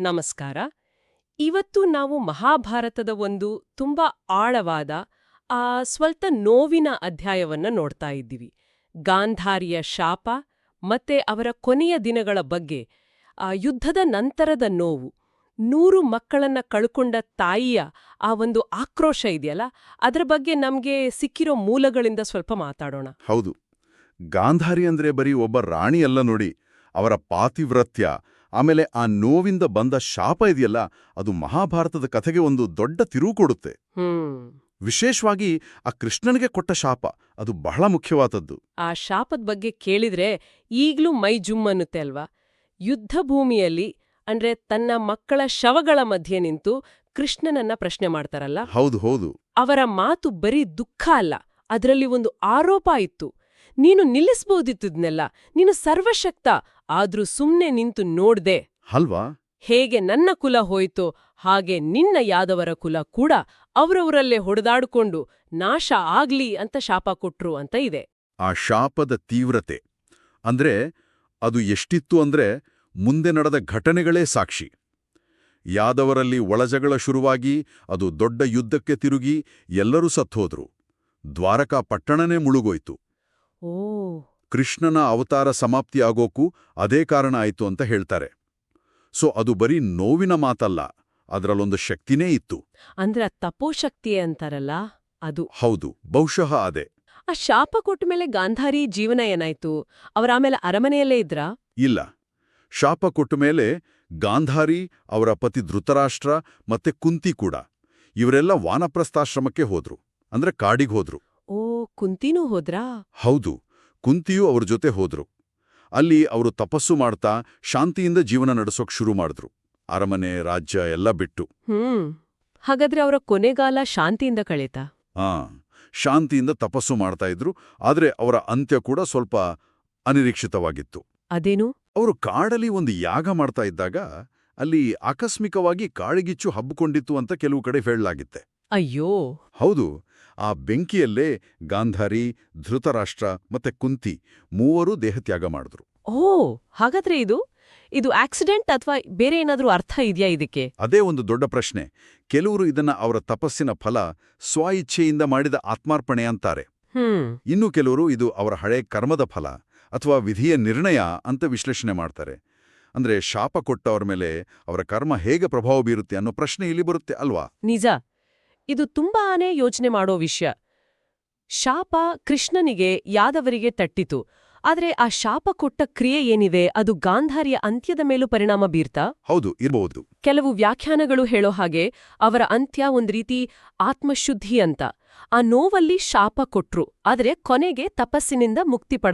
ನಮಸ್ಕಾರ. ಇವತ್ತು ನಾವು ಮಹಾಭಾರತದ ಒಂದು ತುಂಬಾ ಆಳವಾದ, ಆ, ಸ್ವಲ್ಪ ನೋವಿನ ಅಧ್ಯಾಯವನ್ನ ನೋಡ್ತಾ ಇದ್ದೀವಿ. ಗಾಂಧಾರಿಯ ಶಾಪ ಮತ್ತೆ ಅವರ ಕೊನೆಯ ದಿನಗಳ ಬಗ್ಗೆ, ಆ, ಯುದ್ಧದ ನಂತರದ ನೋವು. ನೂರು ಮಕ್ಕಳನ್ನ ಕಳ್ಕೊಂಡ ತಾಯಿಯ ಆ ಒಂದು ಆಕ್ರೋಶ ಇದೆಯಲ್ಲ, ಅದರ ಬಗ್ಗೆ ನಮಗೆ ಸಿಕ್ಕಿರೋ ಮೂಲಗಳಿಂದ ಸ್ವಲ್ಪ ಮಾತಾಡೋಣ. ಹೌದು. ಗಾಂಧಾರಿ ಅಂದ್ರೆ ಬರೀ ಒಬ್ಬ ರಾಣಿಯಲ್ಲ ನೋಡಿ, ಅವರ ಪಾತಿವ್ರತ್ಯ ಆಮೇಲೆ ಆ ನೋವಿಂದ ಬಂದ ಶಾಪ ಇದೆಯಲ್ಲ ಅದು ಮಹಾಭಾರತದ ಕಥೆಗೆ ಒಂದು ದೊಡ್ಡ ತಿರುವು ಕೊಡುತ್ತೆ. ಹ್ಮ್. ವಿಶೇಷವಾಗಿ ಆ ಕೃಷ್ಣನಿಗೆ ಕೊಟ್ಟ ಶಾಪ ಅದು ಬಹಳ ಮುಖ್ಯವಾದದ್ದು. ಆ ಶಾಪದ ಬಗ್ಗೆ ಕೇಳಿದ್ರೆ ಈಗ್ಲೂ ಮೈ ಜುಮ್ ಅನ್ನುತ್ತೆ ಅಲ್ವಾ? ಯುದ್ಧ ಭೂಮಿಯಲ್ಲಿ ಅಂದ್ರೆ ತನ್ನ ಮಕ್ಕಳ ಶವಗಳ ಮಧ್ಯೆ ನಿಂತು ಕೃಷ್ಣನನ್ನ ಪ್ರಶ್ನೆ ಮಾಡ್ತಾರಲ್ಲ? ಹೌದು ಹೌದು. ಅವರ ಮಾತು ಬರೀ ದುಃಖ ಅಲ್ಲ ಅದರಲ್ಲಿ ಒಂದು ಆರೋಪ ಇತ್ತು. ನೀನು ನಿಲ್ಲಿಸ್ಬೋದಿತ್ತದ್ನೆಲ್ಲ ನೀನು ಸರ್ವಶಕ್ತ ಆದ್ರೂ ಸುಮ್ನೆ ನಿಂತು ನೋಡ್ದೆ. ಅಲ್ವಾ ಹೇಗೆ ನನ್ನ ಕುಲ ಹೋಯ್ತೋ ಹಾಗೆ ನಿನ್ನ ಯಾದವರ ಕುಲ ಕೂಡ ಅವರವರಲ್ಲೇ ಹೊಡೆದಾಡ್ಕೊಂಡು ನಾಶ ಆಗ್ಲಿ ಅಂತ ಶಾಪ ಕೊಟ್ರು ಅಂತ ಇದೆ. ಆ ಶಾಪದ ತೀವ್ರತೆ. ಅಂದ್ರೆ ಅದು ಎಷ್ಟಿತ್ತು ಅಂದ್ರೆ ಮುಂದೆ ನಡೆದ ಘಟನೆಗಳೇ ಸಾಕ್ಷಿ. ಯಾದವರಲ್ಲಿ ಒಳಜಗಳ ಶುರುವಾಗಿ ಅದು ದೊಡ್ಡ ಯುದ್ಧಕ್ಕೆ ತಿರುಗಿ ಎಲ್ಲರೂ ಸತ್ತೋದ್ರು. ದ್ವಾರಕಾ ಪಟ್ಟಣನೇ ಮುಳುಗೋಯ್ತು. ಕೃಷ್ಣನ ಅವತಾರ ಸಮಾಪ್ತಿಯಾಗೋಕ್ಕೂ ಅದೇ ಕಾರಣ ಆಯಿತು ಅಂತ ಹೇಳ್ತಾರೆ. ಸೊ ಅದು ಬರೀ ನೋವಿನ ಮಾತಲ್ಲ ಅದರಲ್ಲೊಂದು ಶಕ್ತಿನೇ ಇತ್ತು. ಅಂದ್ರ ತಪೋಶಕ್ತಿ ಅಂತಾರಲ್ಲ ಅದು. ಹೌದು ಬಹುಶಃ ಅದೇ. ಆ ಶಾಪ ಕೊಟ್ಮೇಲೆ ಗಾಂಧಾರಿ ಜೀವನ ಏನಾಯ್ತು? ಅವರ ಆಮೇಲೆ ಅರಮನೆಯಲ್ಲೇ ಇದ್ರ? ಇಲ್ಲ. ಶಾಪ ಕೊಟ್ಟ ಮೇಲೆ ಗಾಂಧಾರಿ ಅವರ ಪತಿ ಧೃತರಾಷ್ಟ್ರ ಮತ್ತೆ ಕುಂತಿ ಕೂಡ ಇವರೆಲ್ಲ ವಾನಪ್ರಸ್ಥಾಶ್ರಮಕ್ಕೆ ಹೋದ್ರು ಅಂದ್ರೆ ಕಾಡಿಗೆ ಹೋದ್ರು. ಓ ಕುಂತಿನೂ ಹೋದ್ರಾ? ಹೌದು ಕುಂತಿಯೂ ಅವ್ರ ಜೊತೆ ಹೋದ್ರು. ಅಲ್ಲಿ ಅವರು ತಪಸ್ಸು ಮಾಡ್ತಾ ಶಾಂತಿಯಿಂದ ಜೀವನ ನಡೆಸೋಕ್ ಶುರು ಮಾಡಿದ್ರು. ಅರಮನೆ ರಾಜ್ಯ ಎಲ್ಲ ಬಿಟ್ಟು. ಹ್ಮ್ ಹಾಗಾದ್ರೆ ಅವರ ಕೊನೆಗಾಲ ಶಾಂತಿಯಿಂದ ಕಳೀತಾ? ಆ ಶಾಂತಿಯಿಂದ ತಪಸ್ಸು ಮಾಡ್ತಾ ಇದ್ರು ಆದ್ರೆ ಅವರ ಅಂತ್ಯ ಕೂಡ ಸ್ವಲ್ಪ ಅನಿರೀಕ್ಷಿತವಾಗಿತ್ತು. ಅದೇನು? ಅವರು ಕಾಡಲ್ಲಿ ಒಂದು ಯಾಗ ಮಾಡ್ತಾ ಇದ್ದಾಗ ಅಲ್ಲಿ ಆಕಸ್ಮಿಕವಾಗಿ ಕಾಳಿಗಿಚ್ಚು ಹಬ್ಬಿಕೊಂಡಿತ್ತು ಅಂತ ಕೆಲವು ಕಡೆ ಹೇಳಲಾಗಿತ್ತೆ. ಅಯ್ಯೋ. ಹೌದು ಆ ಬೆಂಕಿಯಲ್ಲೇ ಗಾಂಧಾರಿ ಧೃತರಾಷ್ಟ್ರ ಮತ್ತೆ ಕುಂತಿ ಮೂವರೂ ದೇಹತ್ಯಾಗ ಮಾಡಿದ್ರು. ಓ ಹಾಗಾದ್ರೆ ಇದು ಇದು ಆಕ್ಸಿಡೆಂಟ್ ಅಥವಾ ಬೇರೆ ಏನಾದರೂ ಅರ್ಥ ಇದೆಯಾ ಇದಕ್ಕೆ? ಅದೇ ಒಂದು ದೊಡ್ಡ ಪ್ರಶ್ನೆ. ಕೆಲವರು ಇದನ್ನ ಅವರ ತಪಸ್ಸಿನ ಫಲ ಸ್ವ ಇಚ್ಛೆಯಿಂದ ಮಾಡಿದ ಆತ್ಮಾರ್ಪಣೆ ಅಂತಾರೆ. ಹ್ಮ್. ಇನ್ನು ಕೆಲವರು ಇದು ಅವರ ಹಳೆ ಕರ್ಮದ ಫಲ ಅಥವಾ ವಿಧಿಯ ನಿರ್ಣಯ ಅಂತ ವಿಶ್ಲೇಷಣೆ ಮಾಡ್ತಾರೆ. ಅಂದ್ರೆ ಶಾಪ ಕೊಟ್ಟವರ ಮೇಲೆ ಅವರ ಕರ್ಮ ಹೇಗೆ ಪ್ರಭಾವ ಬೀರುತ್ತೆ ಅನ್ನೋ ಪ್ರಶ್ನೆ ಇಲ್ಲಿ ಬರುತ್ತೆ ಅಲ್ವಾ? ನಿಜ. ಇದು ತುಂಬಾನೇ ಯೋಚನೆ ಮಾಡೋ ವಿಷಯ. ಶಾಪ ಕೃಷ್ಣನಿಗೆ ಯಾದವರಿಗೆ ತಟ್ಟಿತು. ಆದರೆ ಆ ಶಾಪ ಕೊಟ್ಟ ಕ್ರಿಯೆ ಏನಿದೆ? ಅದು ಗಾಂಧಾರಿಯ ಅಂತ್ಯದ ಮೇಲೂ ಪರಿಣಾಮ ಬೀರ್ತಾ? ಹೌದು ಇರಬಹುದು. ಕೆಲವು ವ್ಯಾಖ್ಯಾನಗಳು ಹೇಳೋ ಹಾಗೆ ಅವರ ಅಂತ್ಯ ಒಂದು ರೀತಿ ಆತ್ಮಶುದ್ಧಿ ಅಂತ. ಆ ನೋವಲ್ಲಿ ಶಾಪ ಕೊಟ್ರು ಆದರೆ ಕೊನೆಗೆ ತಪಸ್ಸಿನಿಂದ ಮುಕ್ತಿ ಪಡೆದ